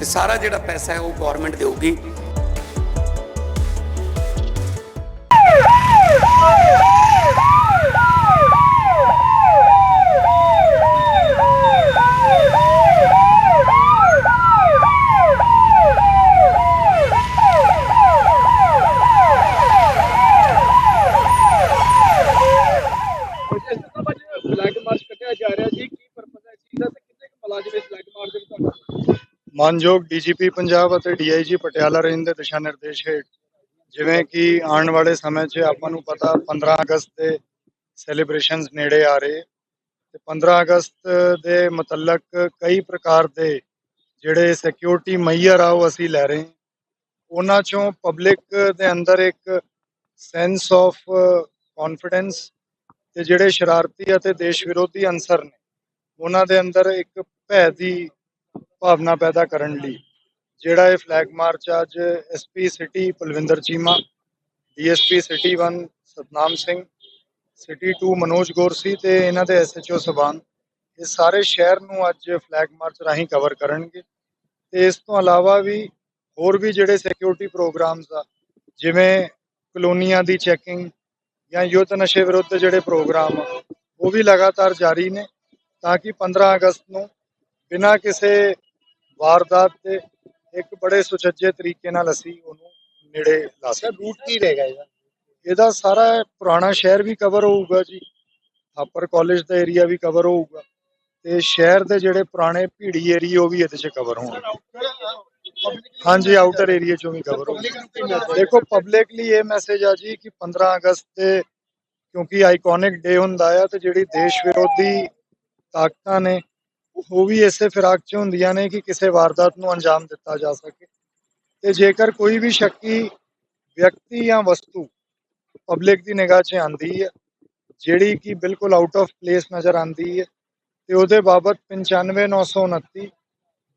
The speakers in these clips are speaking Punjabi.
ਤੇ ਸਾਰਾ ਜਿਹੜਾ ਪੈਸਾ ਹੈ ਉਹ ਗਵਰਨਮੈਂਟ ਦੇਊਗੀ ਇਸ ਤਰ੍ਹਾਂ ਬਾਜੀ ਫਲੈਗ ਮਾਰਚ ਕੱਢਿਆ ਜਾ ਰਿਹਾ ਜੀ ਕੀ ਪਰਪਸ ਹੈ ਇਸ ਚੀਜ਼ ਦਾ ਤੇ ਕਿੰਨੇ ਕੁ ਮੁਲਾਜ਼ਮ ਇਸ ਫਲੈਗ ਮਾਰਚ ਦੇ ਵਿੱਚ ਤੁਹਾਨੂੰ ਮਾਨਯੋਗ ਡੀਜੀਪੀ ਪੰਜਾਬ ਅਤੇ ਡੀਆਈਜੀ ਪਟਿਆਲਾ ਰੇਂਜ ਦੇ ਦਿਸ਼ਾ ਨਿਰਦੇਸ਼ ਹੇਠ, ਜਿਵੇਂ ਕਿ ਆਉਣ ਵਾਲੇ ਸਮੇਂ 'ਚ ਆਪਾਂ ਨੂੰ ਪਤਾ 15 ਅਗਸਤ ਦੇ ਸੈਲੀਬ੍ਰੇਸ਼ਨਸ ਨੇੜੇ ਆ ਰਹੇ ਤੇ 15 ਅਗਸਤ ਦੇ ਮੁਤਲਕ ਕਈ ਪ੍ਰਕਾਰ ਦੇ ਜਿਹੜੇ ਸਿਕਿਉਰਿਟੀ ਮਈਅਰ ਆ ਉਹ ਅਸੀਂ ਲੈ ਰਹੇ ਉਹਨਾਂ ਚੋਂ ਪਬਲਿਕ ਦੇ ਅੰਦਰ ਇੱਕ ਸੈਂਸ ਆਫ ਕੌਨਫੀਡੈਂਸ ਤੇ ਜਿਹੜੇ ਸ਼ਰਾਰਤੀ ਅਤੇ ਦੇਸ਼ ਵਿਰੋਧੀ ਅੰਸਰ ਨੇ, ਉਹਨਾਂ ਦੇ ਅੰਦਰ ਇੱਕ ਭੈ ਦੀ ਭਾਵਨਾ ਪੈਦਾ ਕਰਨ ਲਈ, ਜਿਹੜਾ ਇਹ ਫਲੈਗ ਮਾਰਚ ਅੱਜ SP city Palwinder Cheema DSP city 1 Satnam Singh city 2 Manoj Gorsi ਤੇ ਇਹਨਾਂ ਦੇ ਐਸਐਚਓ ਸਬਾਨ। ਇਹ ਸਾਰੇ ਸ਼ਹਿਰ ਨੂੰ ਅੱਜ ਫਲੈਗ ਮਾਰਚ ਰਾਹੀਂ ਕਵਰ ਕਰਨਗੇ। ਤੇ ਇਸ ਤੋਂ ਇਲਾਵਾ ਵੀ ਹੋਰ ਵੀ ਜਿਹੜੇ ਸਿਕਿਉਰਿਟੀ ਪ੍ਰੋਗਰਾਮਸ ਆ, ਜਿਵੇਂ ਕਲੋਨੀਆਂ ਦੀ ਚੈਕਿੰਗ ਜਾਂ ਯੁੱਧ ਨਸ਼ੇ ਵਿਰੁੱਧ ਜਿਹੜੇ ਪ੍ਰੋਗਰਾਮ ਆ, ਉਹ ਵੀ ਲਗਾਤਾਰ ਜਾਰੀ ਨੇ, ਤਾਂ ਕਿ 15 ਅਗਸਤ ਨੂੰ ਬਿਨਾਂ ਕਿਸੇ ਵਾਰਦਾਤ ਦੇ ਇੱਕ ਬੜੇ ਸੁਚੱਜੇ ਤਰੀਕੇ ਨਾਲ ਅਸੀਂ ਉਹਨੂੰ ਨੇੜੇ ਲਾ ਸਕੀਏ ਰੂਟ ਕੀ ਰਹੇਗਾ ਇਹਦਾ? ਇਹਦਾ ਸਾਰਾ ਪੁਰਾਣਾ ਸ਼ਹਿਰ ਵੀ ਕਵਰ ਹੋਊਗਾ ਜੀ। ਅਪਰ ਕਾਲਜ ਦਾ ਏਰੀਆ ਵੀ ਕਵਰ ਹੋਊਗਾ। ਤੇ ਸ਼ਹਿਰ ਦੇ ਜਿਹੜੇ ਪੁਰਾਣੇ ਭੀੜੀ ਏਰੀਆ ਉਹ ਵੀ ਇਹਦੇ 'ਚ ਕਵਰ ਹੋਣਗੇ। ਹਾਂਜੀ ਆਊਟਰ ਏਰੀਆ ਚੋਂ ਵੀ ਕਵਰ ਹੋਊਗਾ ਦੇਖੋ ਪਬਲਿਕ ਲਈ ਇਹ ਮੈਸੇਜ ਆ ਜੀ ਕਿ 15 ਅਗਸਤ ਤੇ ਕਿਉਂਕਿ ਆਈਕੋਨਿਕ ਡੇ ਹੁੰਦਾ ਆ ਤੇ ਜਿਹੜੀ ਦੇਸ਼ ਵਿਰੋਧੀ ਤਾਕਤਾਂ ਨੇ ਉਹ ਵੀ ਇਸੇ ਫਿਰਾਕ 'ਚ ਹੁੰਦੀਆਂ ਨੇ ਕਿ ਕਿਸੇ ਵਾਰਦਾਤ ਨੂੰ ਅੰਜਾਮ ਦਿੱਤਾ ਜਾ ਸਕੇ। ਤੇ ਜੇਕਰ ਕੋਈ ਵੀ ਸ਼ੱਕੀ ਵਿਅਕਤੀ ਜਾਂ ਵਸਤੂ ਪਬਲਿਕ ਦੀ ਨਿਗਾਹ 'ਚ ਆਂਦੀ ਹੈ, ਜਿਹੜੀ ਕਿ ਬਿਲਕੁਲ ਆਊਟ ਆਫ ਪਲੇਸ ਨਜ਼ਰ ਆਂਦੀ ਹੈ, ਤੇ ਉਹਦੇ ਬਾਬਤ 95929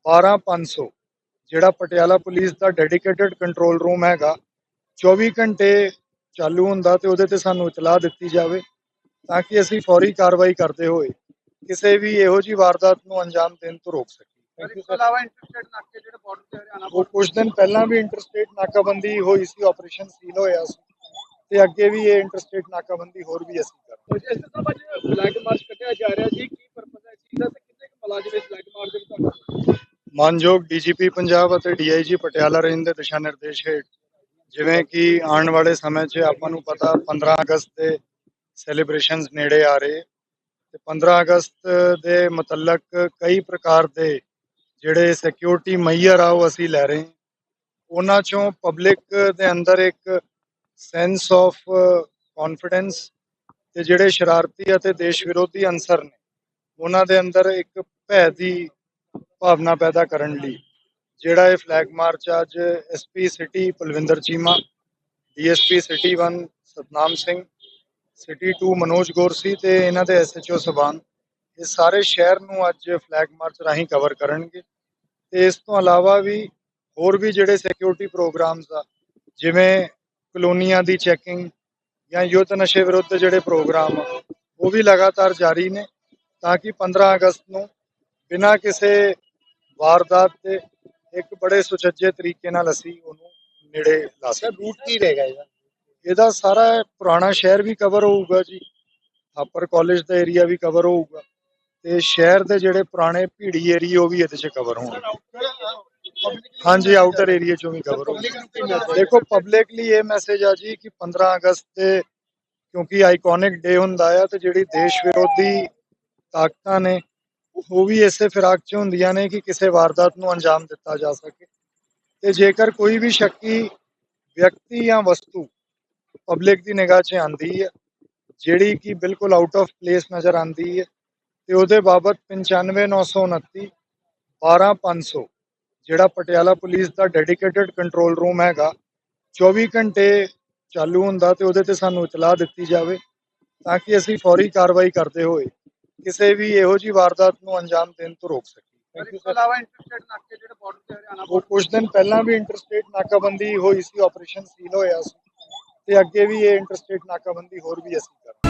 12500 ਜਿਹੜਾ ਪਟਿਆਲਾ ਪੁਲਿਸ ਦਾ ਡੈਡੀਕੇਟਿਡ ਕੰਟਰੋਲ ਰੂਮ ਹੈਗਾ 24 ਘੰਟੇ ਚਾਲੂ ਹੁੰਦਾ ਤੇ ਉਹਦੇ ਤੇ ਸਾਨੂੰ ਇਤਲਾਹ ਦਿੱਤੀ ਜਾਵੇ ਤਾਂ ਕਿ ਅਸੀਂ ਫੌਰੀ ਕਾਰਵਾਈ ਕਰਦੇ ਹੋਏ ਕਿਸੇ ਵੀ ਇਹੋ ਜੀ ਵਾਰਦਾਤ ਨੂੰ ਅੰਜਾਮ ਦੇਣ ਤੋਂ ਰੋਕ ਸਕੀਏ ਇਸ ਤੋਂ ਇਲਾਵਾ ਇੰਟਰਸਟੇਟ ਨਾਕੇ ਜਿਹੜੇ ਬਾਰਡਰ ਤੇ ਹਰਿਆਣਾ ਉਹ ਕੁਝ ਦਿਨ ਪਹਿਲਾਂ ਵੀ ਇੰਟਰਸਟੇਟ ਨਾਕਾਬੰਦੀ ਹੋਈ ਸੀ ਆਪਰੇਸ਼ਨ ਸੀਲ ਹੋਇਆ ਸੀ। ਤੇ ਅੱਗੇ ਵੀ ਇਹ ਇੰਟਰਸਟੇਟ ਨਾਕਾਬੰਦੀ ਹੋਰ ਵੀ ਅਸੀਂ ਤੇ। ਫਲੈਗ ਮਾਰਚ ਕੱਢਿਆ ਜਾ ਰਿਹਾ ਜੀ ਕੀ ਪਰਪਸ ਹੈ ਇਸ ਚੀਜ਼ ਦਾ ਤੇ ਕਿੰਨੇ ਕੁ ਮੁਲਾਜ਼ਮ ਇਸ ਫਲੈਗ ਮਾਰਚ ਦੇ ਵਿੱਚ ਤੁਹਾਨੂੰ ਮਾਨਯੋਗ ਡੀਜੀਪੀ ਪੰਜਾਬ ਅਤੇ ਡੀਆਈਜੀ ਪਟਿਆਲਾ ਰੇਂਜ ਦੇ ਦਿਸ਼ਾ ਨਿਰਦੇਸ਼ ਹੇਠ ਜਿਵੇਂ ਕਿ ਆਉਣ ਵਾਲੇ ਸਮੇਂ 'ਚ ਆਪਾਂ ਨੂੰ ਪਤਾ 15 ਅਗਸਤ ਦੇ ਸੈਲੀਬ੍ਰੇਸ਼ਨਸ ਨੇੜੇ ਆ ਰਹੇ। ਤੇ 15 ਅਗਸਤ ਦੇ ਮੁਤਲਕ ਕਈ ਪ੍ਰਕਾਰ ਦੇ ਜਿਹੜੇ ਸਿਕਿਉਰਿਟੀ ਮਈਅਰ ਆ ਉਹ ਅਸੀਂ ਲੈ ਰਹੇ ਹਾਂ। ਉਹਨਾਂ ਚੋਂ ਪਬਲਿਕ ਦੇ ਅੰਦਰ ਇੱਕ ਸੈਂਸ ਆਫ ਕੌਨਫੀਡੈਂਸ ਤੇ ਜਿਹੜੇ ਸ਼ਰਾਰਤੀ ਅਤੇ ਦੇਸ਼ ਵਿਰੋਧੀ ਅੰਸਰ ਨੇ, ਉਹਨਾਂ ਦੇ ਅੰਦਰ ਇੱਕ ਭੈ ਦੀ ਭਾਵਨਾ ਪੈਦਾ ਕਰਨ ਲਈ, ਜਿਹੜਾ ਇਹ ਫਲੈਗ ਮਾਰਚ ਅੱਜ SP city Palwinder Cheema DSP city 1 Satnam Singh city 2 Manoj Gorsi ਤੇ ਇਹਨਾਂ ਦੇ ਐਸਐਚਓ ਸਬਾਨ। ਇਹ ਸਾਰੇ ਸ਼ਹਿਰ ਨੂੰ ਅੱਜ ਫਲੈਗ ਮਾਰਚ ਰਾਹੀਂ ਕਵਰ ਕਰਨਗੇ। ਤੇ ਇਸ ਤੋਂ ਇਲਾਵਾ ਵੀ ਹੋਰ ਵੀ ਜਿਹੜੇ ਸਿਕਿਉਰਿਟੀ ਪ੍ਰੋਗਰਾਮਸ ਆ, ਜਿਵੇਂ ਕਲੋਨੀਆਂ ਦੀ ਚੈਕਿੰਗ ਜਾਂ ਯੁੱਧ ਨਸ਼ੇ ਵਿਰੁੱਧ ਜਿਹੜੇ ਪ੍ਰੋਗਰਾਮ ਆ, ਉਹ ਵੀ ਲਗਾਤਾਰ ਜਾਰੀ ਨੇ ਤਾਂ ਕਿ 15 ਅਗਸਤ ਨੂੰ ਬਿਨਾਂ ਕਿਸੇ ਵਾਰਦਾਤ ਦੇ ਇੱਕ ਬੜੇ ਸੁਚੱਜੇ ਤਰੀਕੇ ਨਾਲ ਅਸੀਂ ਉਹਨੂੰ ਨੇੜੇ ਲਾ ਸਰ ਸਕੀਏ ਰੂਟ ਕੀ ਰਹੇਗਾ ਇਹਦਾ? ਇਹਦਾ ਸਾਰਾ ਪੁਰਾਣਾ ਸ਼ਹਿਰ ਵੀ ਕਵਰ ਹੋਊਗਾ ਜੀ। ਥਾਪਰ ਕਾਲਜ ਦਾ ਏਰੀਆ ਵੀ ਕਵਰ ਹੋਊਗਾ। ਤੇ ਸ਼ਹਿਰ ਦੇ ਜਿਹੜੇ ਪੁਰਾਣੇ ਭੀੜੀ ਏਰੀਆ ਉਹ ਵੀ ਇਹਦੇ 'ਚ ਕਵਰ ਹੋਣਗੇ। ਹਾਂਜੀ ਆਊਟਰ ਏਰੀਆ ਚੋਂ ਵੀ ਕਵਰ ਹੋਊਗਾ ਦੇਖੋ ਪਬਲਿਕਲੀ ਇਹ ਮੈਸੇਜ ਆ ਜੀ ਕਿ 15 ਅਗਸਤ ਤੇ ਕਿਉਂਕਿ ਆਈਕੋਨਿਕ ਡੇ ਹੁੰਦਾ ਆ ਤੇ ਜਿਹੜੀ ਦੇਸ਼ ਵਿਰੋਧੀ ਤਾਕਤਾਂ ਨੇ, ਉਹ ਵੀ ਇਸੇ ਫਿਰਾਕ 'ਚ ਹੁੰਦੀਆਂ ਨੇ ਕਿ ਕਿਸੇ ਵਾਰਦਾਤ ਨੂੰ ਅੰਜਾਮ ਦਿੱਤਾ ਜਾ ਸਕੇ। ਤੇ ਜੇਕਰ ਕੋਈ ਵੀ ਸ਼ੱਕੀ ਵਿਅਕਤੀ ਜਾਂ ਵਸਤੂ ਪਬਲਿਕ ਦੀ ਨਿਗਾਹ 'ਚ ਆਂਦੀ ਹੈ ਜਿਹੜੀ ਕਿ ਬਿਲਕੁਲ ਆਊਟ ਆਫ ਪਲੇਸ ਨਜ਼ਰ ਆਂਦੀ ਹੈ ਤੇ ਉਹਦੇ ਬਾਬਤ 95929 12500 ਜਿਹੜਾ ਪਟਿਆਲਾ ਪੁਲਿਸ ਦਾ ਡੈਡੀਕੇਟਿਡ ਕੰਟਰੋਲ ਰੂਮ ਹੈਗਾ 24 ਘੰਟੇ ਚਾਲੂ ਹੁੰਦਾ ਤੇ ਉਹਦੇ ਤੇ ਸਾਨੂੰ ਇਤਲਾਹ ਦਿੱਤੀ ਜਾਵੇ ਤਾਂ ਕਿ ਅਸੀਂ ਫੌਰੀ ਕਾਰਵਾਈ ਕਰਦੇ ਹੋਏ ਕਿਸੇ ਵੀ ਇਹੋ ਜਿਹੀ ਵਾਰਦਾਤ ਨੂੰ ਅੰਜਾਮ ਦੇਣ ਤੋਂ ਰੋਕ ਸਕੀਏ। ਇਸ ਤੋਂ ਇਲਾਵਾ ਇੰਟਰਸਟੇਟ ਨਾਕੇ ਜਿਹੜੇ ਬਾਰਡਰ ਤੇ ਹਰਿਆਣਾ ਉਹ ਕੁਝ ਦਿਨ ਪਹਿਲਾਂ ਵੀ ਇੰਟਰਸਟੇਟ ਨਾਕਾਬੰਦੀ ਹੋਈ ਸੀ ਆਪਰੇਸ਼ਨ ਸੀਲ ਹੋਇਆ ਸੀ। ਤੇ ਅੱਗੇ ਵੀ ਇਹ ਇੰਟਰਸਟੇਟ ਨਾਕਾਬੰਦੀ ਹੋਰ ਵੀ ਅਸੀਂ